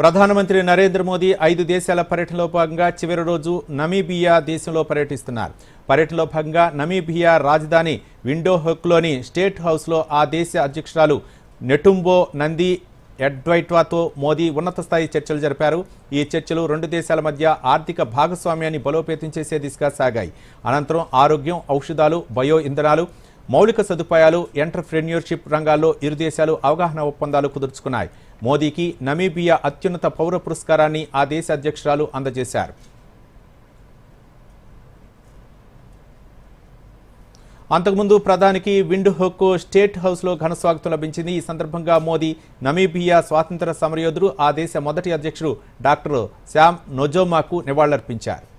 ప్రధానమంత్రి నరేంద్ర మోదీ ఐదు దేశాల పర్యటనలో భాగంగా చివరి రోజు నమీబియా దేశంలో పర్యటిస్తున్నారు. పర్యటనలో భాగంగా నమీబియా రాజధాని విండోహోక్లోని స్టేట్ హౌస్లో ఆ దేశ అధ్యక్షురాలు నెటుంబో నంది ఎడ్వైట్వాతో మోదీ ఉన్నత స్థాయి చర్చలు జరిపారు. ఈ చర్చలు రెండు దేశాల మధ్య ఆర్థిక భాగస్వామ్యాన్ని బలోపేతం చేసే దిశగా సాగాయి. అనంతరం ఆరోగ్యం ఔషధాలు బయో ఇంధనాలు మౌలిక సదుపాయాలు ఎంటర్ప్రెన్యూర్షిప్ రంగాల్లో ఇరు దేశాలు అవగాహన ఒప్పందాలు కుదుర్చుకున్నాయి. మోదీకి నమీబియా అత్యున్నత పౌర పురస్కారాన్ని ఆ దేశ అధ్యక్షురాలు అందజేశారు. అంతకుముందు ప్రధానికి విండ్ హోక్ స్టేట్ హౌస్లో ఘన స్వాగతం లభించింది. ఈ సందర్భంగా మోదీ నమీబియా స్వాతంత్ర సమరయోధుడు ఆ దేశ మొదటి అధ్యక్షుడు డాక్టర్ శ్యామ్ నొజోమాకు నివాళులర్పించారు.